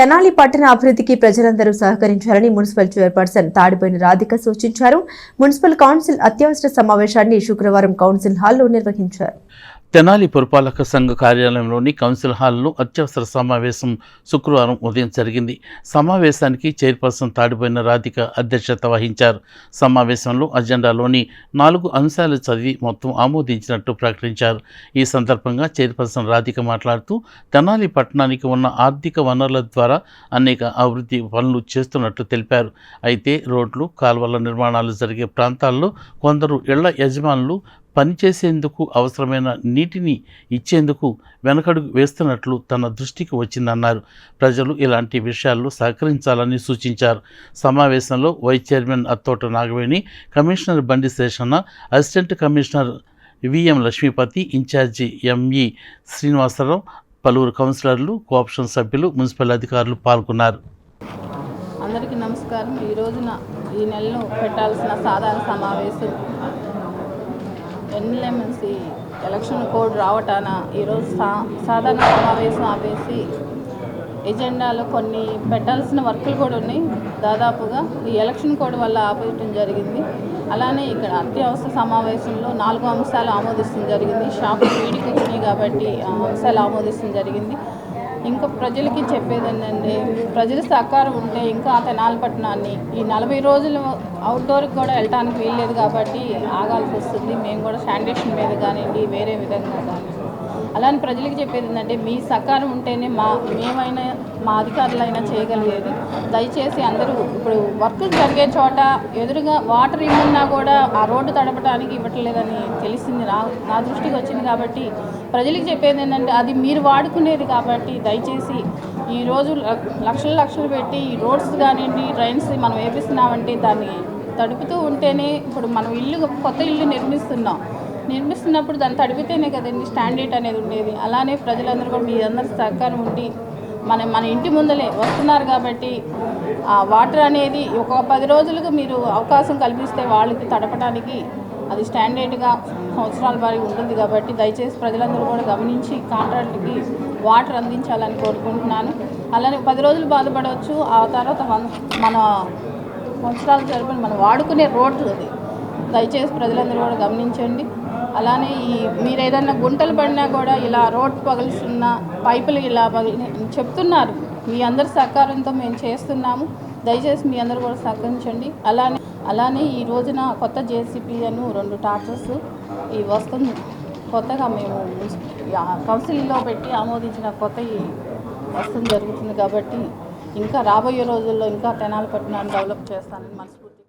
తెనాలి పట్టణ అభివృద్ధికి ప్రజలందరూ సహకరించాలని మున్సిపల్ చైర్పర్సన్ తాడిపోయిన రాధిక సూచించారు. మున్సిపల్ కౌన్సిల్ అత్యవసర సమావేశాన్ని శుక్రవారం కౌన్సిల్ హాల్లో నిర్వహించారు. తెనాలి పురపాలక సంఘ కార్యాలయంలోని కౌన్సిల్ హాల్లో అత్యవసర సమావేశం శుక్రవారం ఉదయం జరిగింది. సమావేశానికి చైర్పర్సన్ తాడిపోయిన రాధిక అధ్యక్షత వహించారు. సమావేశంలో అజెండాలోని నాలుగు అంశాలు చదివి మొత్తం ఆమోదించినట్టు ప్రకటించారు. ఈ సందర్భంగా చైర్పర్సన్ రాధిక మాట్లాడుతూ తెనాలి పట్టణానికి ఉన్న ఆర్థిక వనరుల ద్వారా అనేక అభివృద్ధి పనులు చేస్తున్నట్లు తెలిపారు. అయితే రోడ్లు కాల్వల నిర్మాణాలు జరిగే ప్రాంతాల్లో కొందరు ఇళ్ళ యజమానులు పనిచేసేందుకు అవసరమైన నీటిని ఇచ్చేందుకు వెనకడుగు వేస్తున్నట్లు తన దృష్టికి వచ్చిందన్నారు. ప్రజలు ఇలాంటి విషయాల్లో సహకరించాలని సూచించారు. సమావేశంలో vice chairman Attota Nagaveni commissioner Bandi Seshanna assistant commissioner VM Lakshmipathi incharge ME Srinivasarao పలువురు కౌన్సిలర్లు కోఆప్షన్ సభ్యులు మున్సిపల్ అధికారులు పాల్గొన్నారు. అందరికీ నమస్కారం. ఈ రోజున ఈ నెలలో పెట్టాల్సిన సాధారణ సమావేశం ఎన్ఎల్ఎంఎన్సి ఎలక్షన్ కోడ్ రావటాన ఈరోజు సా సాధారణ సమావేశం ఆపేసి ఎజెండాలో కొన్ని పెట్టాల్సిన వర్కులు కూడా ఉన్నాయి. దాదాపుగా ఈ ఎలక్షన్ కోడ్ వల్ల ఆపేయటం జరిగింది. అలానే ఇక్కడ అత్యవసర సమావేశంలో నాలుగు అంశాలు ఆమోదించడం జరిగింది. షాపులు వీడికి వచ్చినాయి కాబట్టి ఆ అంశాలు ఆమోదించడం జరిగింది. ఇంకా ప్రజలకి చెప్పేది ఏంటంటే ప్రజల సహకారం ఉంటే ఇంకా తెనాలి పట్టణాన్ని ఈ నలభై రోజులు అవుట్డోర్కి కూడా వెళ్ళటానికి వీల్లేదు కాబట్టి ఆగాల్సి వస్తుంది. మేము కూడా శానిటేషన్ మీద కానివ్వండి వేరే విధంగా కానీ అలానే ప్రజలకు చెప్పేది ఏంటంటే మీ సహకారం ఉంటేనే మా మేమైనా మా అధికారులైనా చేయగలిగేది. దయచేసి అందరూ ఇప్పుడు వర్క్ జరిగే చోట ఎదురుగా వాటర్ ఇవ్వన్నా కూడా ఆ రోడ్డు తడపడానికి ఇవ్వట్లేదని తెలిసింది. నా నా దృష్టికి వచ్చింది కాబట్టి ప్రజలకు చెప్పేది ఏంటంటే అది మీరు వాడుకునేది కాబట్టి దయచేసి ఈరోజు లక్షలు లక్షలు పెట్టి ఈ రోడ్స్ కానివ్వండి ట్రైన్స్ మనం వేపిస్తున్నామంటే దాన్ని తడుపుతూ ఉంటేనే ఇప్పుడు మనం ఇల్లు కొత్త ఇల్లు నిర్మిస్తున్నాం. నిర్మిస్తున్నప్పుడు దాన్ని తడిపితేనే కదండి స్టాండర్డ్ అనేది ఉండేది. అలానే ప్రజలందరూ కూడా మీ అందరి సహకారం ఉండి మన మన ఇంటి ముందలే వస్తున్నారు కాబట్టి ఆ వాటర్ అనేది ఒక పది రోజులకు మీరు అవకాశం కల్పిస్తే వాళ్ళకి తడపడానికి అది స్టాండర్డ్గా సంవత్సరాల వారి ఉంటుంది కాబట్టి దయచేసి ప్రజలందరూ కూడా గమనించి కాంట్రాక్ట్కి వాటర్ అందించాలని కోరుకుంటున్నాను. అలానే పది రోజులు బాధపడవచ్చు. ఆ తర్వాత మన మన సంవత్సరాలు జరుపుని మనం వాడుకునే రోడ్లు అది. దయచేసి ప్రజలందరూ కూడా గమనించండి. అలానే ఈ మీరు ఏదైనా గుంటలు పడినా కూడా ఇలా రోడ్ పగిలిస్తున్న పైపులు ఇలా పగిలి చెప్తున్నారు. మీ అందరి సహకారంతో మేము చేస్తున్నాము. దయచేసి మీ అందరూ కూడా సహకరించండి. అలానే అలానే ఈ రోజున కొత్త జేసీపీ అను రెండు టాక్టర్స్ ఈ వస్తుంది కొత్తగా మేము కౌన్సిల్లో పెట్టి ఆమోదించిన కొత్త ఈ వస్తుంది జరుగుతుంది కాబట్టి ఇంకా రాబోయే రోజుల్లో ఇంకా తెనాలి పట్టణాన్ని డెవలప్ చేస్తానని మనస్ఫూర్తి